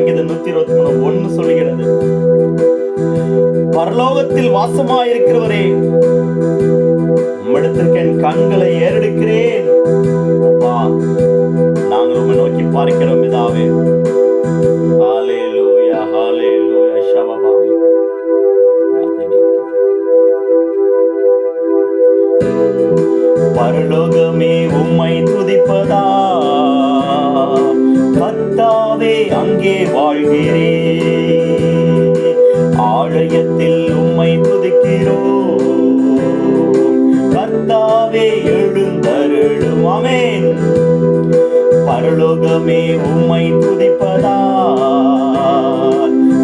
சங்கீதம் நூத்தி இருபத்தி மூணு ஒன்னு சொல்லுகிறது. பரலோகத்தில் வாசமாயிருக்கிறவரே உம்மிடத்திற்கு என் கண்களை ஏறெடுக்கிறேன். அப்பா நாங்கள் உண்மை நோக்கி பார்க்கிறோம் இதாவே பரலோகமே உம்மை துதிப்பதா? அங்கே வாழ்கிறே. ஆலயத்தில் உம்மை துதிக்கிறோம் கர்த்தாவே எழுந்தருளும். அமேன் பரலோகமே உம்மை துதிப்பதா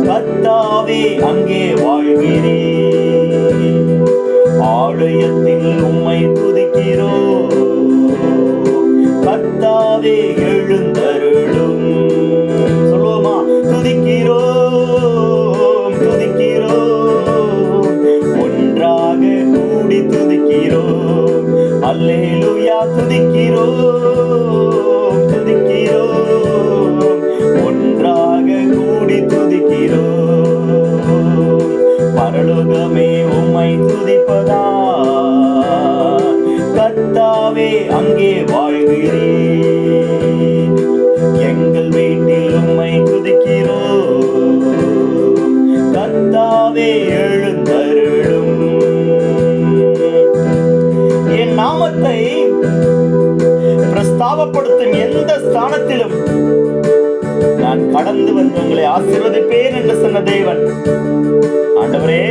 கர்த்தாவே அங்கே வாழ்கிறே. ஆலயத்தில் உம்மை துதிக்கிறோ. கர்த்தாவே எழுந்தருளும். கடந்து வந்து உங்களை ஆசீர்வதிப்பேன் என்று சொன்ன தேவன். ஆண்டவரே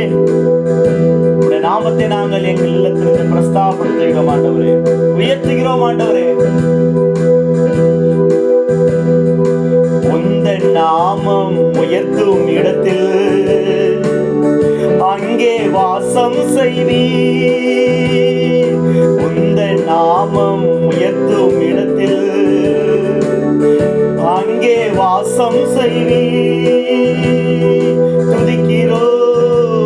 உடைய நாமத்தை நாங்கள் எங்கள் இல்லத்திலிருந்து பிரஸ்தாபடுத்துகிறோம் ஆண்டவரே. உயர்த்துகிறோம் ஆண்டவரே. உந்த நாமம் உயர்த்தும் இடத்தில் அங்கே வாசம் செய்வி உந்த நாமம் உயர்த்தும் இடத்தில் அங்கே வாசம் செய்வி. துதிக்கிறோம்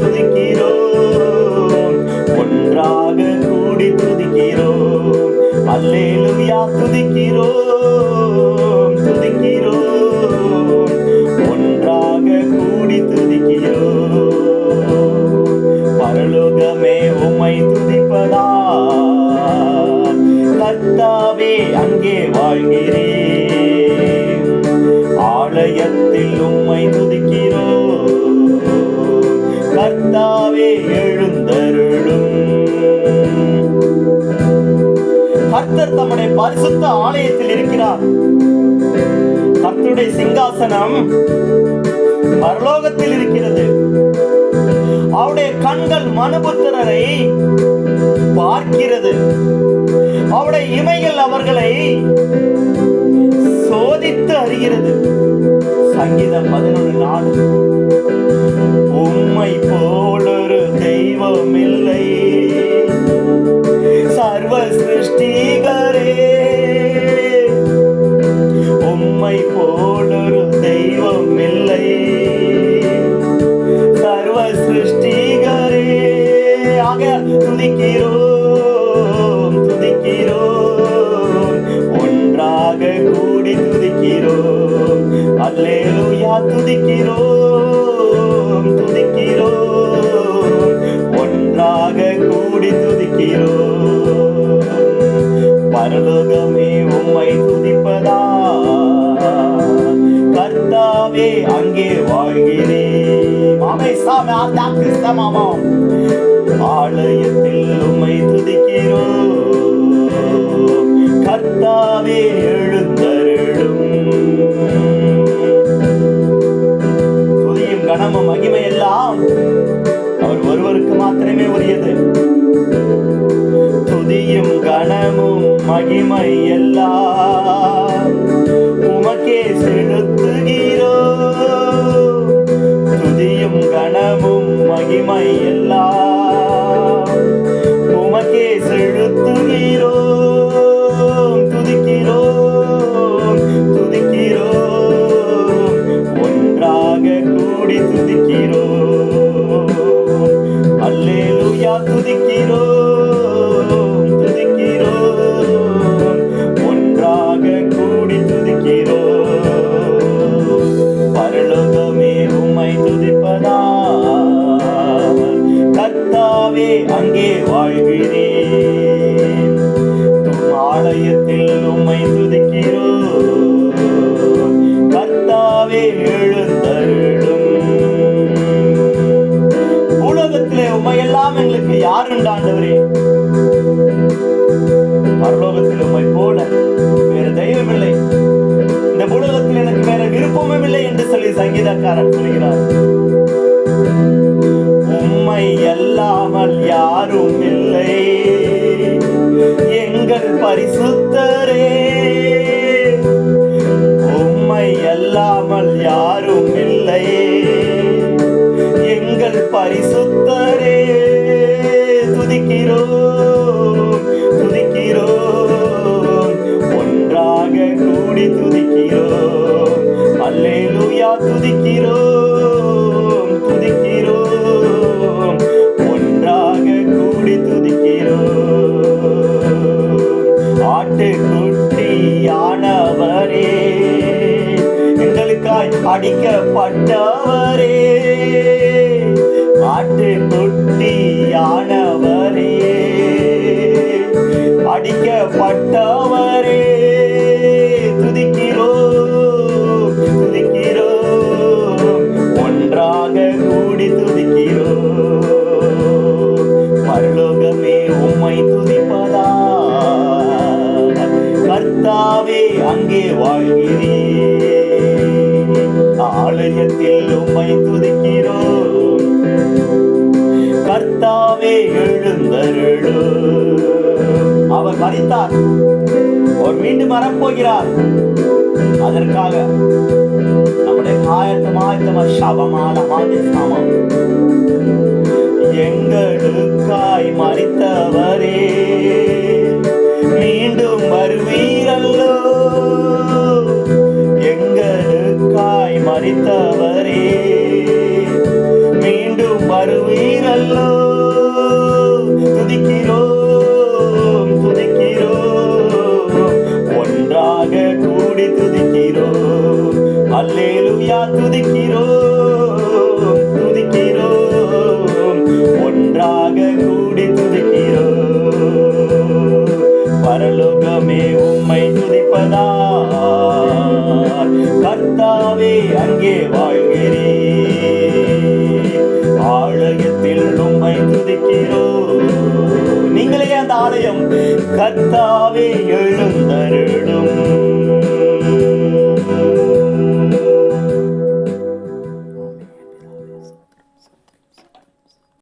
துதிக்கிறோம் ஒன்றாக கூடி துதிக்கிறோம் அல்லேலூயா துதிக்கிறோம் துதிக்கிறோம் ஆலயத்தில் உம்மை துதிக்கிறோம். கர்த்தாவே எழுந்தருளும். கர்த்தர் தம்முடைய பரிசுத்த ஆலயத்தில் இருக்கிறார். கர்த்தருடைய சிங்காசனம் பரலோகத்தில் இருக்கிறது. அவருடைய கண்கள் மனுபுத்திரரை பார்க்கிறது. அவருடைய இமைகள் அவர்களை சோதித்து அறிகிறது. சங்கீதம் பதினொன்று நாலு. உம்மை போலொரு தெய்வம் இல்லை சர்வ சிருஷ்டிகரே உம்மை போலொரு தெய்வம் இல்லை துதிக்கிறோம் துதிக்கிறோம். ஒன்றாக கூடி துதிக்கிறோம். பரலோகமே உம்மை துதிப்பதா? கர்த்தாவே அங்கே வாழ்கிறேன். மாமை சாமி ஆத்தா கிறிஸ்தமாமாம் ஆலயத்தில் உம்மை துதிக்கிறோம். கர்த்தாவே எழுந்தருளும். கனம மகிமை எல்லாம் அவர் ஒருவருக்கு மாத்திரமே உரியது. துதியும் கனமும் மகிமை எல்லாம் உமக்கே செலுத்துகிறோ. துதியும் கனமும் மகிமை எல்லாம் கூடி துதிக்கிறோம் அல்லேலூயா துதிக்கிறோம் துதிக்கிறோம் ஒன்றாக கூடி துதிக்கிறோம் துதிப்பதா? கர்த்தாவே அங்கே வாழ்கிறேன். தும் ஆலயத்தில் உம்மை துதி எங்களுக்கு யாருண்டாண்டவரே பரலோகத்தில் உண்மை போல வேறு தெய்வம் இல்லை இந்த உலகத்தில் எனக்கு வேற விருப்பமும் இல்லை என்று சொல்லி சங்கீதக்காரன் சொல்கிறார். ஆட்டுக்குட்டியானவரே அடிக்கப்பட்டவரே. துதிக்கிறோம் துதிக்கிறோம் ஒன்றாக கூடி துதிக்கிறோம் பரலோகமே உம்மை துதிப்பதா கர்த்தாவே அங்கே வாழ்கிறேன் ஆலயத்தில் உம்மை துதிக்கிறோம். எழுந்தருளும் அவர் மறித்தார். அவர் மீண்டும் வரப்போகிறார். அதற்காக நம்முடைய ஆயத்தம் ஆயத்தமா சபமான சாமம் எங்களுக்காய் மறித்தவரே துதிக்கிறோம் துதிக்கிறோம் ஒன்றாக கூடி துதிக்கிறோம் பரலோகமே உம்மை துதிப்பதா? கர்த்தாவே அங்கே வாழ்கிறேன் ஆலயத்தில் உம்மை துதிக்கிறோம் நீங்களே அந்த ஆலயம் கர்த்தாவே எழுந்தருளும்.